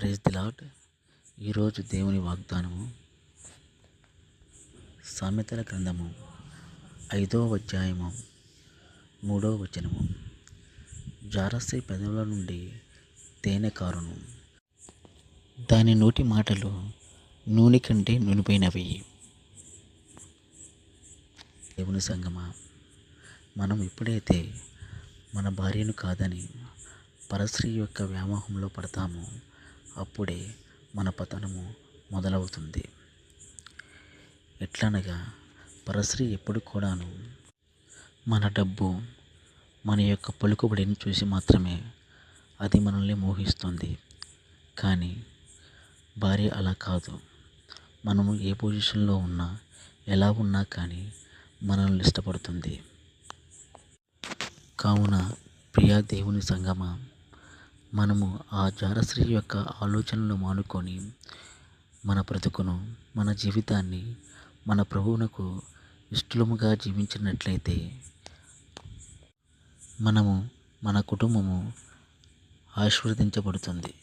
Praise the lot ఈరోజు దేవుని వాగ్దానము సామెతల గ్రంథము ఐదో అధ్యాయము మూడో వచనము. జారస్త్రీ పెదవుల నుండి తేనె కారును. దాని నోటి మాటలు నూనె కంటే నునిపోయినవి. దేవుని సంగమా మనం ఎప్పుడైతే మన భార్యను కాదని పరస్త్రీ యొక్క వ్యామోహంలో పడతామో అప్పుడే మన పతనము మొదలవుతుంది. ఎట్లనగా పరశ్రీ ఎప్పుడు కూడాను మన డబ్బు మన యొక్క పలుకుబడిని చూసి మాత్రమే అది మనల్ని మోహిస్తుంది. కానీ భార్య అలా కాదు. మనము ఏ పొజిషన్లో ఉన్నా ఎలా ఉన్నా కానీ మనల్ని ఇష్టపడుతుంది. కావున ప్రియా దేవుని సంగమ మనము ఆ జారశ్రీ యొక్క ఆలోచనలు మానుకొని మన బ్రతుకును మన జీవితాన్ని మన ప్రభువునకు ఇష్టముగా జీవించినట్లయితే మనము మన కుటుంబము ఆశీర్వదించబడుతుంది.